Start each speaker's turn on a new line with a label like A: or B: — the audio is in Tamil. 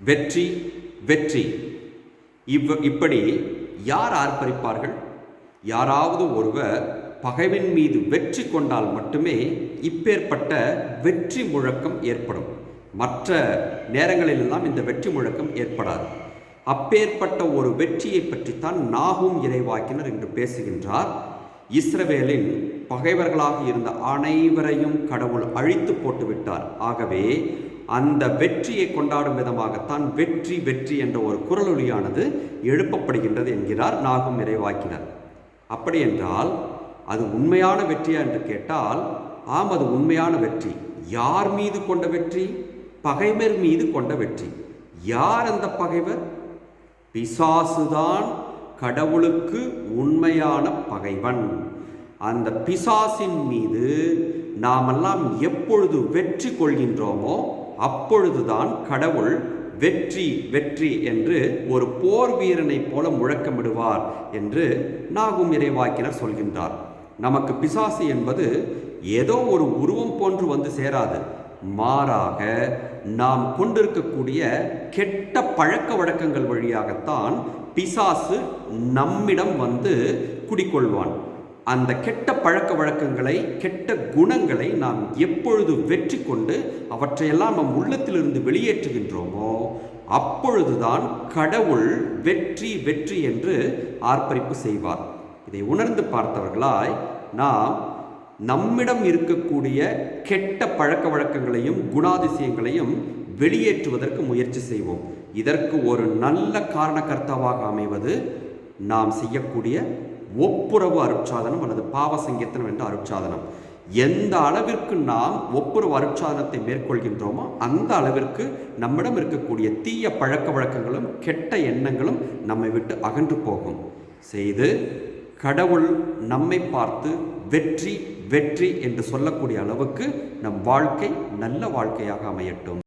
A: வெற்றி வெற்றி. இவ் இப்படி யார் ஆர்ப்பரிப்பார்கள்? யாராவது ஒருவர் பகைவின் மீது வெற்றி கொண்டால் மட்டுமே இப்பேற்பட்ட வெற்றி முழக்கம் ஏற்படும். மற்ற நேரங்களிலெல்லாம் இந்த வெற்றி முழக்கம் ஏற்படாது. அப்பேற்பட்ட ஒரு வெற்றியை பற்றித்தான் நாகும் இறைவாக்கினர் என்று பேசுகின்றார். இஸ்ரவேலின் பகைவர்களாக இருந்த அனைவரையும் கடவுள் அழித்து போட்டுவிட்டார். ஆகவே அந்த வெற்றியை கொண்டாடும் விதமாகத்தான் வெற்றி வெற்றி என்ற ஒரு குரலொலியானது எழுப்பப்படுகின்றது என்கிறார் நாகும் இறைவாக்கினர் அப்படி என்றால் அது உண்மையான வெற்றியா என்று கேட்டால் ஆம் அது உண்மையான வெற்றி. யார் மீது கொண்ட வெற்றி? பகைவர் மீது கொண்ட வெற்றி. யார் அந்த பகைவர்? பிசாசுதான் கடவுளுக்கு உண்மையான பகைவன். அந்த பிசாசின் மீது நாமெல்லாம் எப்பொழுது வெற்றி கொள்கின்றோமோ அப்பொழுதுதான் கடவுள் வெற்றி வெற்றி என்று ஒரு போர் வீரனைப் போல முழக்கமிடுவார் என்று நாகும் இறைவாக்கினர் சொல்கின்றார். நமக்கு பிசாசு என்பது ஏதோ ஒரு உருவம் போன்று வந்து சேராது. மாறாக நாம் கொண்டிருக்கக்கூடிய கெட்ட பழக்க வழக்கங்கள் வழியாகத்தான் பிசாசு நம்மிடம் வந்து குடிக்கொள்வான் அந்த கெட்ட பழக்க வழக்கங்களை கெட்ட குணங்களை நாம் எப்பொழுது வெற்றி கொண்டு அவற்றையெல்லாம் நம் உள்ளத்திலிருந்து வெளியேற்றுகின்றோமோ அப்பொழுதுதான் கடவுள் வெற்றி வெற்றி என்று ஆர்ப்பரிப்பு செய்வார். இதை உணர்ந்து பார்த்தவர்களாய் நாம் நம்மிடம் இருக்கக்கூடிய கெட்ட பழக்க வழக்கங்களையும் குணாதிசயங்களையும் வெளியேற்றுவதற்கு முயற்சி செய்வோம். இதற்கு ஒரு நல்ல காரணகர்த்தாவாக அமைவது நாம் செய்யக்கூடிய ஒப்புரவு அருட்சாதனம் அல்லது பாவ சங்கீர்த்தனம் என்ற அருட்சாதனம். எந்த அளவிற்கு நாம் ஒப்புரவு அருட்சாதனத்தை மேற்கொள்கின்றோமோ அந்த அளவிற்கு நம்மிடம் இருக்கக்கூடிய தீய பழக்க வழக்கங்களும் கெட்ட எண்ணங்களும் நம்மை விட்டு அகன்று போகும். செய்து கடவுள் நம்மை பார்த்து வெற்றி வெற்றி என்று சொல்லக்கூடிய அளவுக்கு நம் வாழ்க்கை நல்ல வாழ்க்கையாக அமையட்டும்.